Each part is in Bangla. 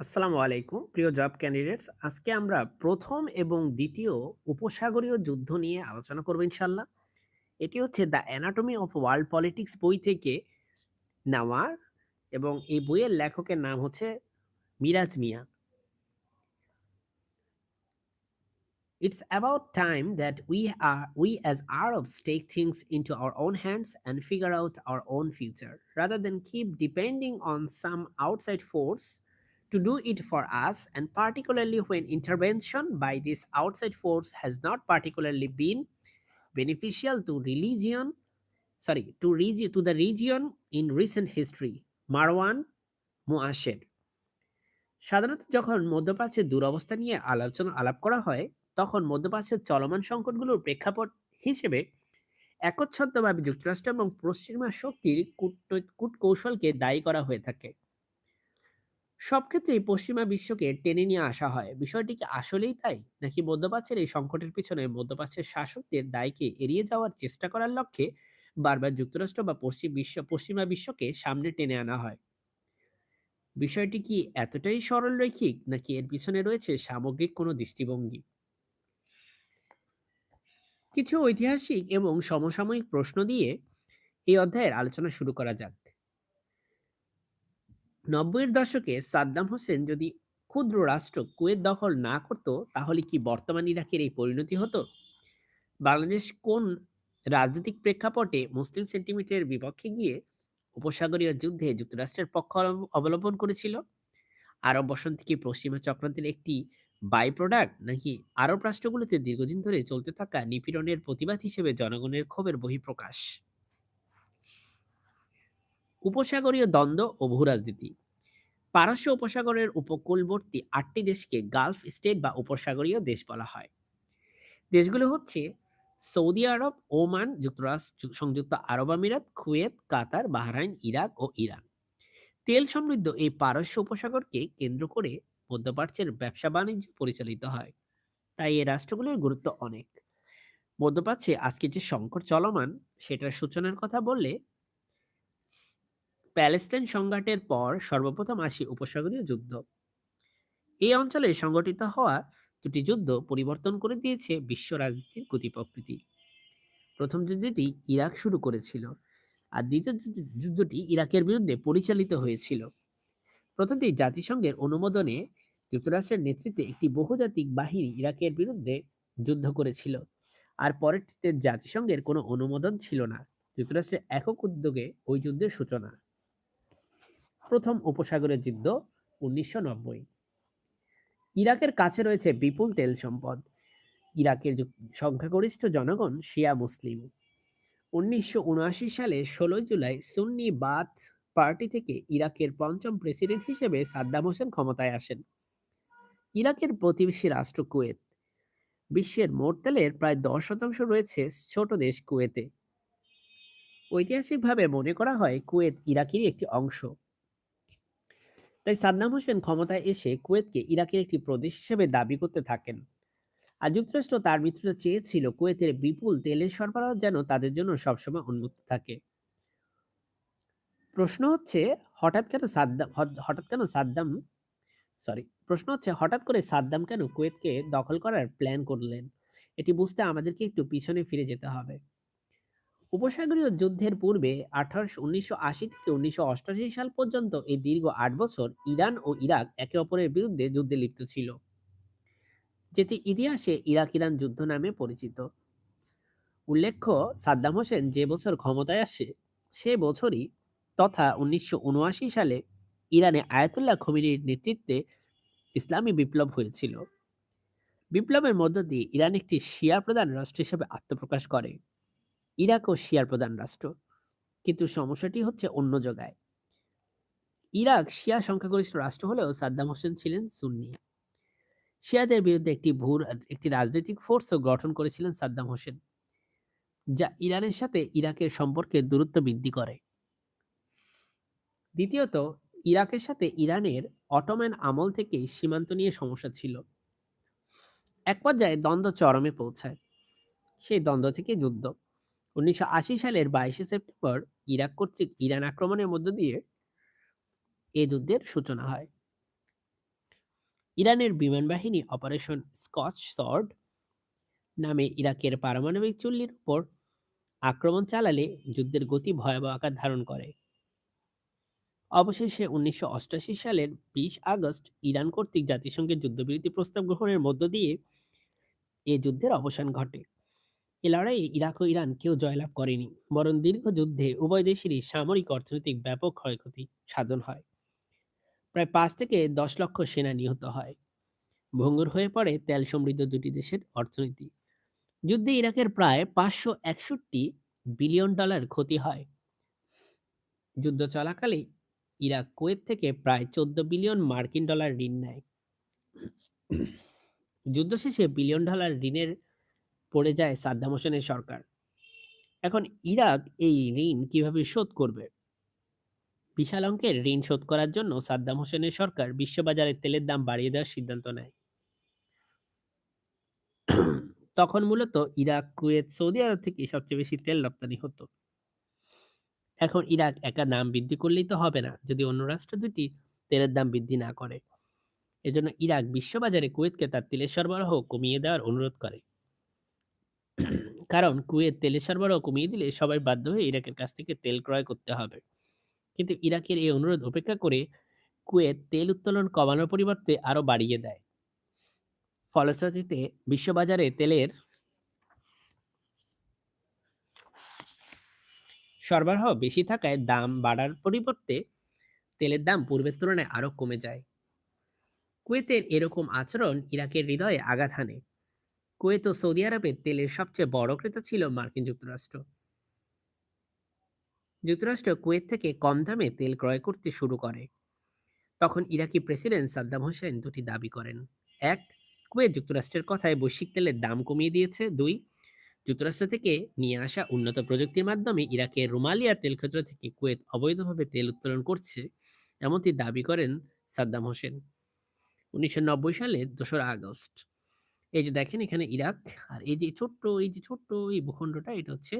আসসালামু আলাইকুম, প্রিয় জব ক্যান্ডিডেটস। আজকে আমরা প্রথম এবং দ্বিতীয় উপসাগরীয় যুদ্ধ নিয়ে আলোচনা করব ইনশাল্লাহ এটি হচ্ছে the anatomy of world politics বই থেকে নেওয়া এবং এই বইয়ের লেখকের নাম হচ্ছে Miraj Mia. It's about time that we are we as are of take things into our own hands and figure out our own future rather than keep depending on some outside force to do it for us and particularly when intervention by this outside force has not particularly been beneficial to religion sorry to regi- to the region in recent history marwan Muasher সাধারণত যখন মধ্যপ্রাচ্যের দুরবস্থা নিয়ে আলোচনা আলাপ করা হয় তখন মধ্যপ্রাচ্যের চলমান সংকটগুলোর প্রেক্ষাপট হিসেবে একচ্ছত্রভাবে যুক্তরাষ্ট্র এবং পশ্চিমা শক্তির কূট কূটকৌশলকে দায়ী করা হয়ে থাকে সব ক্ষেত্রেই পশ্চিমা বিশ্বকে টেনে নিয়ে আসা হয়। বিষয়টি কি আসলেই তাই? নাকি মধ্যপ্রাচ্যের এই সংকটের পিছনে মধ্যপ্রাচ্যের শাসকদের দায়কে এড়িয়ে যাওয়ার চেষ্টা করার লক্ষ্যে বারবার যুক্তরাষ্ট্র বা পশ্চিম বিশ্ব, পশ্চিমা বিশ্বকে সামনে টেনে আনা হয়? বিষয়টি কি এতটাই সরলরৈখিক, নাকি এর পিছনে রয়েছে সামগ্রিক কোনো দৃষ্টিভঙ্গি? কিছু ঐতিহাসিক এবং সমসাময়িক প্রশ্ন দিয়ে এই অধ্যায়ের আলোচনা শুরু করা যাক। নব্বইয়ের দশকে সাদ্দাম হোসেন যদি ক্ষুদ্র রাষ্ট্র কুয়েত দখল না করত, তাহলে কি বর্তমান ইরাকের এই পরিণতি হতো? বাংলাদেশ কোন রাজনৈতিক প্রেক্ষাপটে মুসলিম সেন্টিমিটারের বিপক্ষে গিয়ে উপসাগরীয় যুদ্ধে যুক্তরাষ্ট্রের পক্ষ অবলম্বন করেছিল? আরব বসন্ত পশ্চিমা চক্রান্তের একটি বাই প্রোডাক্ট নাকি আরব রাষ্ট্রগুলোতে দীর্ঘদিন ধরে চলতে থাকা নিপীড়নের প্রতিবাদ হিসেবে জনগণের ক্ষোভের বহিঃপ্রকাশ? উপসাগরীয় দ্বন্দ্ব ও ভূরাজনীতি। পারস্য উপসাগরের উপকূলবর্তী আটটি দেশকে গালফ স্টেট বা উপসাগরীয় দেশ বলা হয়। দেশগুলো হচ্ছে সৌদি আরব, ওমান, যুক্তরাষ্ট্র সংযুক্ত আরব আমিরাত, কুয়েত, কাতার, বাহরাইন, ইরাক ও ইরান। তেল সমৃদ্ধ এই পারস্য উপসাগরকে কেন্দ্র করে মধ্যপ্রাচ্যের ব্যবসা বাণিজ্য পরিচালিত হয়। তাই এই রাষ্ট্রগুলোর গুরুত্ব অনেক। মধ্যপ্রাচ্যে আজকে যে সংকট চলমান, সেটার সূচনার কথা বললে প্যালেস্টাইন সংঘাটের পর সর্বপ্রথম আসে উপসাগরীয় যুদ্ধ। এই অঞ্চলে সংগঠিত হওয়া দুটি যুদ্ধ পরিবর্তন করে দিয়েছে বিশ্ব রাজনীতির গতি প্রকৃতি। প্রথম যুদ্ধটি ইরাক শুরু করেছিল আর দ্বিতীয় যুদ্ধটি ইরাকের বিরুদ্ধে পরিচালিত হয়েছিল। প্রথমটি জাতিসংঘের অনুমোদনে যুক্তরাষ্ট্রের নেতৃত্বে একটি বহুজাতিক বাহিনী ইরাকের বিরুদ্ধে যুদ্ধ করেছিল আর পরেরটিতে জাতিসংঘের কোনো অনুমোদন ছিল না। যুক্তরাষ্ট্রের একক উদ্যোগে ওই যুদ্ধের সূচনা। প্রথম উপসাগরের যুদ্ধ উনিশশো নব্বই। ইরাকের কাছে রয়েছে বিপুল তেল সম্পদ। ইরাকের সংখ্যাগরিষ্ঠ জনগণ শিয়া মুসলিম। উনিশশো উনআশি সালে ষোলোই জুলাই সুন্নি বাথ পার্টি থেকে ইরাকের পঞ্চম প্রেসিডেন্ট হিসেবে সাদ্দাম হোসেন ক্ষমতায় আসেন। ইরাকের প্রতিবেশী রাষ্ট্র কুয়েত। বিশ্বের মোট তেলের প্রায় দশ শতাংশ রয়েছে ছোট দেশ কুয়েতে। ঐতিহাসিকভাবে মনে করা হয় কুয়েত ইরাকেরই একটি অংশ। তাই সাদ্দাম হোসেন ক্ষমতায় এসে কুয়েতকে ইরাকের একটি প্রদেশ হিসেবে দাবি করতে থাকেন। আর যুক্তরাষ্ট্র তার মিত্রতা চেয়েছিল কুয়েতের বিপুল তেলের সরবরাহ যেন তাদের জন্য সবসময় উন্মুক্ত থাকে। প্রশ্ন হচ্ছে, হঠাৎ কেন সাদ্দাম হঠাৎ কেন সাদ্দাম সরি প্রশ্ন হচ্ছে, হঠাৎ করে সাদ্দাম কেন কুয়েতকে দখল করার প্ল্যান করলেন? এটি বুঝতে আমাদেরকে একটু পিছনে ফিরে যেতে হবে। উপসাগরীয় যুদ্ধের পূর্বে আঠারোশো উনিশশো আশি থেকে উনিশশো অষ্টাশি সাল পর্যন্ত এই দীর্ঘ আট বছর ইরান ও ইরাক একে অপরের বিরুদ্ধে যুদ্ধে লিপ্ত ছিল, যেটি ইতিহাসে ইরাক ইরান যুদ্ধ নামে পরিচিত। উল্লেখ্য, সাদ্দাম হোসেন যে বছর ক্ষমতায় আসে, সে বছরই তথা উনিশশো উনআশি সালে ইরানে আয়াতুল্লাহ খমিনির নেতৃত্বে ইসলামী বিপ্লব হয়েছিল। বিপ্লবের মধ্য দিয়ে ইরান একটি শিয়া প্রধান রাষ্ট্র হিসেবে আত্মপ্রকাশ করে। ইরাকও শিয়ার প্রধান রাষ্ট্র। কিন্তু সমস্যাটি হচ্ছে অন্য জায়গায়। ইরাক শিয়া সংখ্যাগরিষ্ঠ রাষ্ট্র হলেও সাদ্দাম হোসেন ছিলেন সুন্নি। শিয়াদের বিরুদ্ধে একটি ভূ একটি রাজনৈতিক ফোর্সও গঠন করেছিলেন সাদ্দাম হোসেন, যা ইরানের সাথে ইরাকের সম্পর্কে দূরত্ব বৃদ্ধি করে। দ্বিতীয়ত, ইরাকের সাথে ইরানের অটোম্যান আমল থেকেই সীমান্ত নিয়ে সমস্যা ছিল। এক পর্যায়ে দ্বন্দ্ব চরমে পৌঁছায়। সেই দ্বন্দ্ব থেকে যুদ্ধ। উনিশশো আশি সালের বাইশে সেপ্টেম্বর ইরাক কর্তৃক ইরান আক্রমণের মধ্য দিয়ে এ যুদ্ধের সূচনা হয়। ইরানের বিমান বাহিনী অপারেশন স্কচ সর্ড নামে ইরাকের পারমাণবিক চুল্লির উপর আক্রমণ চালালে যুদ্ধের গতি ভয়াবহ আকার ধারণ করে। অবশেষে উনিশশো সালের বিশ আগস্ট ইরান কর্তৃক জাতিসংঘের যুদ্ধবিরতি প্রস্তাব গ্রহণের মধ্য দিয়ে এ যুদ্ধের অবসান ঘটে। এ লড়াইয়ে ইরাক ও ইরান কেউ জয়লাভ করেনি। বরং দীর্ঘ যুদ্ধে উভয় দেশেরই সামরিক অর্থনৈতিক ব্যাপক ক্ষয়ক্ষতি সাধন হয়। প্রায় পাঁচ থেকে দশ লক্ষ সেনা নিহত হয়। ভঙ্গুর হয়ে পড়ে তেল সমৃদ্ধ দুটি দেশের অর্থনীতি। যুদ্ধে ইরাকের প্রায় পাঁচশো একষট্টি বিলিয়ন ডলার ক্ষতি হয়। যুদ্ধ চলাকালে ইরাক কুয়েত থেকে প্রায় চোদ্দ বিলিয়ন মার্কিন ডলার ঋণ নেয়। যুদ্ধ শেষে বিলিয়ন ডলার ঋণের পড়ে যায় সাদ্দাম হোসেনের সরকার। এখন ইরাক এই ঋণ কীভাবে শোধ করবে? বিশাল অঙ্কের ঋণ শোধ করার জন্য সাদ্দাম হোসেনের সরকার বিশ্ববাজারে তেলের দাম বাড়িয়ে দেওয়ার সিদ্ধান্ত নেয়। তখন মূলত ইরাক, কুয়েত, সৌদি আরব থেকে সবচেয়ে বেশি তেল রপ্তানি হতো। এখন ইরাক একা দাম বৃদ্ধি করলেই তো হবে না, যদি অন্য রাষ্ট্র দুটি তেলের দাম বৃদ্ধি না করে। এজন্য ইরাক বিশ্ববাজারে কুয়েতকে তার তেলের সরবরাহ কমিয়ে দেওয়ার অনুরোধ করে। কারণ কুয়েত তেলের সরবরাহ কমিয়ে দিলে সবাই বাধ্য হয়ে ইরাকের কাছ থেকে তেল ক্রয় করতে হবে। কিন্তু ইরাকের এই অনুরোধ উপেক্ষা করে কুয়েত তেল উত্তোলন কমানোর পরিবর্তে আরও বাড়িয়ে দেয়। ফলশ্রুতিতে বিশ্ববাজারে তেলের সরবরাহ বেশি থাকায় দাম বাড়ার পরিবর্তে তেলের দাম পূর্বের তুলনায় আরও কমে যায়। কুয়েতের এরকম আচরণ ইরাকের হৃদয়ে আঘাত হানে। কুয়েত ও সৌদি আরবের তেলের সবচেয়ে বড় ক্রেতা ছিল মার্কিন যুক্তরাষ্ট্র। যুক্তরাষ্ট্র কুয়েত থেকে কম দামে তেল ক্রয় করতে শুরু করে। তখন ইরাকি প্রেসিডেন্ট সাদ্দাম হোসেন দুটি দাবি করেন। এক, কুয়েত যুক্তরাষ্ট্রের কথায় বৈশ্বিক তেলের দাম কমিয়ে দিয়েছে। দুই, যুক্তরাষ্ট্র থেকে নিয়ে আসা উন্নত প্রযুক্তির মাধ্যমে ইরাকের রোমালিয়া তেলক্ষেত্র থেকে কুয়েত অবৈধভাবে তেল উত্তোলন করছে এমনটি দাবি করেন সাদ্দাম হোসেন। উনিশশো নব্বই সালের দোসরা আগস্ট। এই যে দেখেন এখানে ইরাক, আর এই যে ছোট্ট, এই যে ছোট্ট এই ভূখণ্ডটা এটা হচ্ছে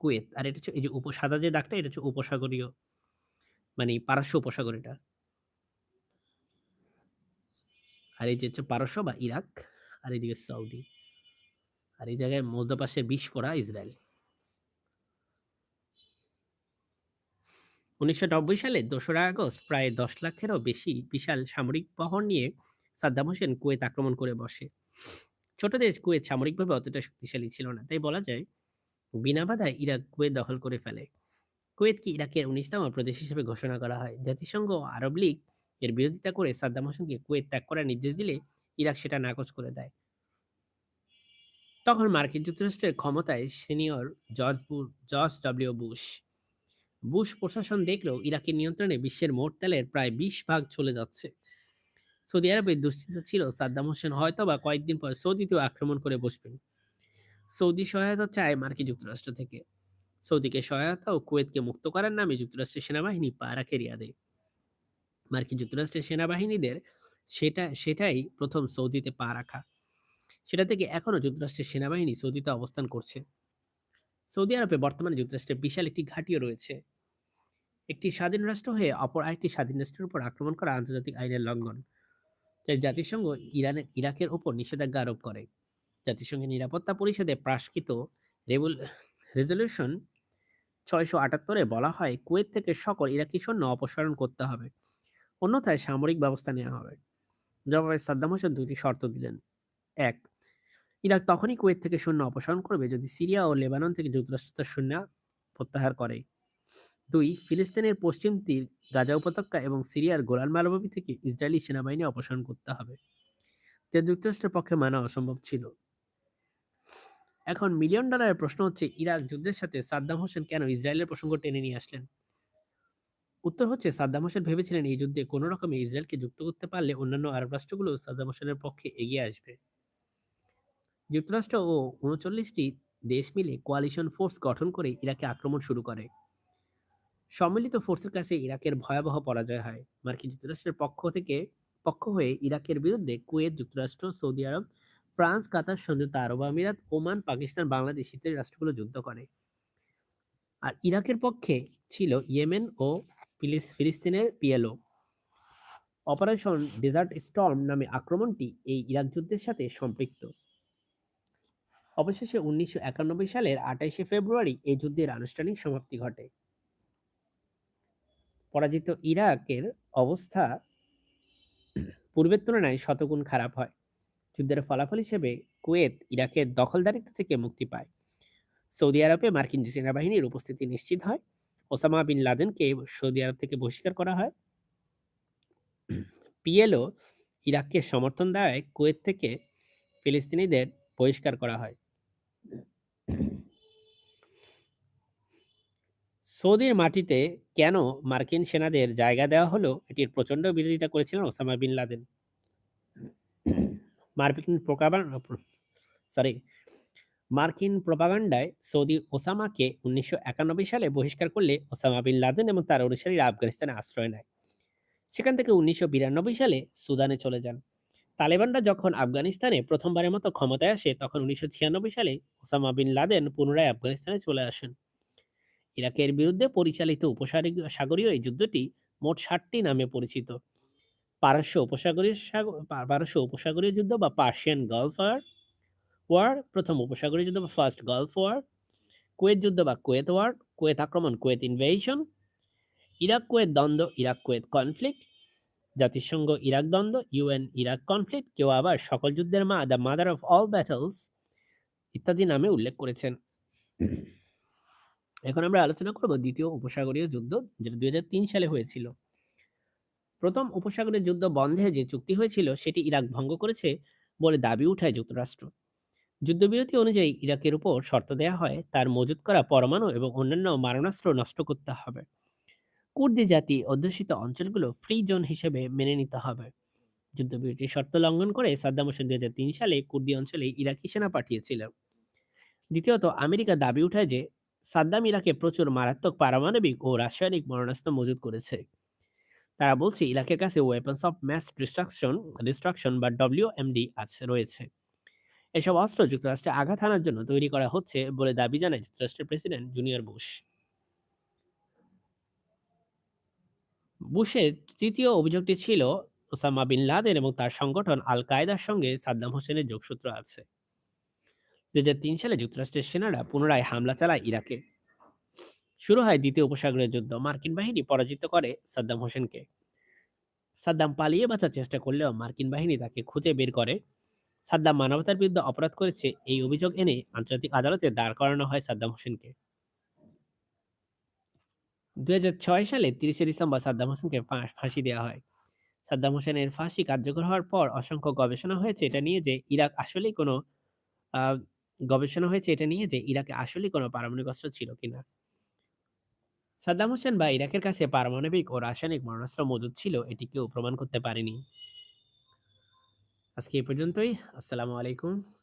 কুয়েত, আর এটা হচ্ছে এই যে উপ, সাদা যে দাগটা এটা হচ্ছে উপসাগরীয় মানে পারস্য উপসাগর এটা। আর এই যে হচ্ছে পারস্য বা ইরাক, আর এইদিকে সৌদি, আর এই জায়গায় মধ্যপাশে বিস্ফোরা ইসরায়েল। উনিশশো নব্বই সালে দোসরা আগস্ট প্রায় দশ লাখেরও বেশি বিশাল সামরিক বহর নিয়ে সাদ্দাম হোসেন কুয়েত আক্রমণ করে বসে। ছোট দেশ কুয়েত সামরিকভাবে অতটা শক্তিশালী ছিল না। তাই বলা যায়, বিনা বাধায় ইরাক কুয়েত দখল করে ফেলে। কুয়েতকে ইরাকের উনিশতম প্রদেশ হিসেবে ঘোষণা করা হয়। জাতিসংঘ ও আরব লীগ এর বিরোধিতা করে সাদ্দাম হোসেনকে কুয়েত ত্যাগ করার নির্দেশ দিলে ইরাক সেটা নাকচ করে দেয়। তখন মার্কিন যুক্তরাষ্ট্রের ক্ষমতায় senior George George W Bush. Bush প্রশাসন দেখলেও ইরাকের নিয়ন্ত্রণে বিশ্বের মোট তেলের প্রায় বিশ ভাগ চলে যাচ্ছে। সৌদি আরবের দুশ্চিন্তা ছিল, সাদ্দাম হোসেন হয়তো বা কয়েকদিন পর সৌদিতেও আক্রমণ করে বসবেন। সৌদি সহায়তা চায় মার্কিন যুক্তরাষ্ট্র থেকে। সৌদিকে সহায়তা ও কুয়েতকে মুক্ত করার নামে যুক্তরাষ্ট্রের সেনাবাহিনী পা রাখে রিয়াদে। মার্কিন যুক্তরাষ্ট্রের সেনাবাহিনীদের সেটা, সেটাই প্রথম সৌদিতে পা রাখা। সেটা থেকে এখনও যুক্তরাষ্ট্রের সেনাবাহিনী সৌদিতে অবস্থান করছে। সৌদি আরবে বর্তমানে যুক্তরাষ্ট্রের বিশাল একটি ঘাঁটিও রয়েছে। একটি স্বাধীন রাষ্ট্র হয়ে অপর আরেকটি স্বাধীন রাষ্ট্রের উপর আক্রমণ করা আন্তর্জাতিক আইনের লঙ্ঘন। জাতিসংঘ ইরানের, ইরাকের উপর নিষেধাজ্ঞা আরোপ করে। জাতিসংঘের নিরাপত্তা পরিষদে প্রাস্কৃত রেবুল রেজলিউশন ছয়শো আটাত্তরে বলা হয়, কুয়েত থেকে সকল ইরাকি সৈন্য অপসারণ করতে হবে। অন্যথায় সামরিক ব্যবস্থা নেওয়া হবে। জবাবে সাদ্দাম হোসেন দুটি শর্ত দিলেন। এক, ইরাক তখনই কুয়েত থেকে সৈন্য অপসারণ করবে যদি সিরিয়া ও লেবানন থেকে যুক্তরাষ্ট্র তার সৈন্য প্রত্যাহার করে। দুই, ফিলিস্তিনের পশ্চিম তীর গাজা উপত্যকা এবং সিরিয়ার গোলান মালভূমি থেকে ইসরায়েলি সেনাবাহিনী অপসারণ করতে হবে, যা যুক্তরাষ্ট্রের পক্ষে মানা অসম্ভব ছিল। এখন মিলিয়ন ডলারের প্রশ্ন হচ্ছে, ইরাক যুদ্ধের সাথে সাদ্দাম হোসেন কেন ইসরায়েলের প্রসঙ্গ টেনে নিয়ে আসলেন? উত্তর হচ্ছে, সাদ্দাম হোসেন ভেবেছিলেন এই যুদ্ধে কোনো রকমে ইসরায়েলকে যুক্ত করতে পারলে অন্যান্য আরব রাষ্ট্রগুলো সাদ্দাম হোসেনের পক্ষে এগিয়ে আসবে। যুক্তরাষ্ট্র ও উনচল্লিশটি দেশ মিলে কোয়ালিশন ফোর্স গঠন করে ইরাকে আক্রমণ শুরু করে। সম্মিলিত ফোর্সের কাছে ইরাকের ভয়াবহ পরাজয় হয়। মার্কিন যুক্তরাষ্ট্রের পক্ষ থেকে, পক্ষ হয়ে ইরাকের বিরুদ্ধে কুয়েত যুক্তরাষ্ট্র, সৌদি আরব, ফ্রান্স, কাতার, সংযুক্ত আরব আমিরাত, ওমান, পাকিস্তান, বাংলাদেশ ইত্যাদি রাষ্ট্রগুলো যুদ্ধ করে। আর ইরাকের পক্ষে ছিল ইয়েমেন ও ফিলিস, ফিলিস্তিনের পিএলও। অপারেশন ডেজার্ট স্টর্ম নামে আক্রমণটি এই ইরাক যুদ্ধের সাথে সম্পৃক্ত। অবশেষে উনিশশো একানব্বই সালের আঠাইশে ফেব্রুয়ারি এই যুদ্ধের আনুষ্ঠানিক সমাপ্তি ঘটে। পরাজিত ইরাকের অবস্থা পূর্বের তুলনায় শতগুণ খারাপ হয়। যুদ্ধের ফলাফল হিসেবে কুয়েত ইরাকের দখলদারিত্ব থেকে মুক্তি পায়। সৌদি আরবে মার্কিন সেনাবাহিনীর উপস্থিতি নিশ্চিত হয়। ওসামা বিন লাদেনকে সৌদি আরব থেকে বহিষ্কার করা হয়। পিএলও ইরাককে সমর্থন দেওয়ায় কুয়েত থেকে ফিলিস্তিনিদের বহিষ্কার করা হয়। সৌদির মাটিতে কেন মার্কিন সেনাদের জায়গা দেওয়া হলো, এটির প্রচণ্ড বিরোধিতা করেছিলেন ওসামা বিন লাদেন। মার্কিন সরি মার্কিন প্রপাগান্ডায় সৌদি ওসামাকে উনিশশো একানব্বই সালে বহিষ্কার করলে ওসামা বিন লাদেন এবং তার অনুসারীরা আফগানিস্তানে আশ্রয় নেয়। সেখান থেকে উনিশশো বিরানব্বই সালে সুদানে চলে যান। তালেবানরা যখন আফগানিস্তানে প্রথমবারের মতো ক্ষমতায় আসে, তখন উনিশশো ছিয়ানব্বই সালে ওসামা বিন লাদেন পুনরায় আফগানিস্তানে চলে আসেন। ইরাকের বিরুদ্ধে পরিচালিত উপসাগরীয় এই যুদ্ধটি মোট ষাটটি নামে পরিচিত। পারস্য উপসাগরীয় সাগর পারস্য উপসাগরীয় যুদ্ধ বা পার্সিয়ান গালফ ওয়ার ওয়ার, প্রথম উপসাগরীয় যুদ্ধ বা ফার্স্ট গালফ ওয়ার, কুয়েত যুদ্ধ বা কুয়েত ওয়ার, কুয়েত আক্রমণ, কুয়েত ইনভেশন, ইরাক কুয়েত দ্বন্দ্ব, ইরাক কুয়েত কনফ্লিক্ট, জাতিসংঘ ইরাক দ্বন্দ্ব, ইউএন ইরাক কনফ্লিক্ট, কেউ আবার সকল যুদ্ধের মা the mother of all battles ইত্যাদি নামে উল্লেখ করেছেন। এখন আমরা আলোচনা করব দ্বিতীয় উপসাগরীয় যুদ্ধ, যেটা দুই হাজার তিন সালে হয়েছিল। প্রথম উপসাগরীয় যুদ্ধ বন্ধে যে চুক্তি হয়েছিল, সেটি ইরাক ভঙ্গ করেছে বলে দাবি উঠায় যুক্তরাষ্ট্র। যুদ্ধবিরতি অনুযায়ী ইরাকের উপর শর্ত দেওয়া হয়, তার মজুত করা পরমাণু এবং অন্যান্য মারণাস্ত্র নষ্ট করতে হবে। কুর্দি জাতি অধ্যুষিত অঞ্চলগুলো ফ্রি জোন হিসেবে মেনে নিতে হবে। যুদ্ধবিরতির শর্ত লঙ্ঘন করে সাদ্দাম হোসেন দুই হাজার তিন সালে কুর্দি অঞ্চলে ইরাকি সেনা পাঠিয়েছিল। দ্বিতীয়ত, আমেরিকা দাবি উঠায় যে সাদ্দাম ইরাকে প্রচুর মারাত্মক পারমাণবিক ও রাসায়নিক মরণাস্ত্র মজুত করেছে। তারা বলছে, ইরাকের কাছে weapons of mass destruction destruction বা ডব্লিউএমডি আছে রয়েছে। এসব অস্ত্র যুক্তরাষ্ট্রে আঘাত হানার জন্য তৈরি করা হচ্ছে বলে দাবি জানায় যুক্তরাষ্ট্রের প্রেসিডেন্ট জুনিয়র বুশ। বুশের তৃতীয় অভিযোগটি ছিল, ওসামা বিন লাদেন এবং তার সংগঠন আল কায়দার সঙ্গে সাদ্দাম হোসেনের যোগসূত্র আছে। দুই সালে যুক্তরাষ্ট্রের সেনারা পুনরায় হামলা চালায় ইরাকে। শুরু হয় দ্বিতীয় উপসাগরের যুদ্ধ। মার্কিন বাহিনী পরাজিত করে সাদ্দাম হোসেনকে। সাদ্দাম পালিয়ে বাঁচার চেষ্টা করলেও মার্কিন বাহিনী তাকে খুঁজে বের করে। সাদ্দাম মানবতার বিরুদ্ধে অপরাধ করেছে এই অভিযোগ এনে আন্তর্জাতিক আদালতে দাঁড় করানো হয় সাদ্দাম হোসেনকে। দু হাজার ছয় সালে তিরিশে ডিসেম্বর সাদ্দাম হোসেনকে ফাঁসি দেওয়া হয়। সাদ্দাম হোসেনের ফাঁসি কার্যকর হওয়ার পর অসংখ্য গবেষণা হয়েছে এটা নিয়ে যে ইরাক আসলেই কোনো গবেষণা হয়েছে এটা নিয়ে যে ইরাকে আসলে কোনো পারমাণবিক অস্ত্র ছিল কিনা। সাদ্দাম হোসেন বা ইরাকের কাছে পারমাণবিক ও রাসায়নিক মারণাস্ত্র মজুদ ছিল, এটি কেউ প্রমাণ করতে পারেনি। আজকে এই পর্যন্তই। আসসালামু আলাইকুম।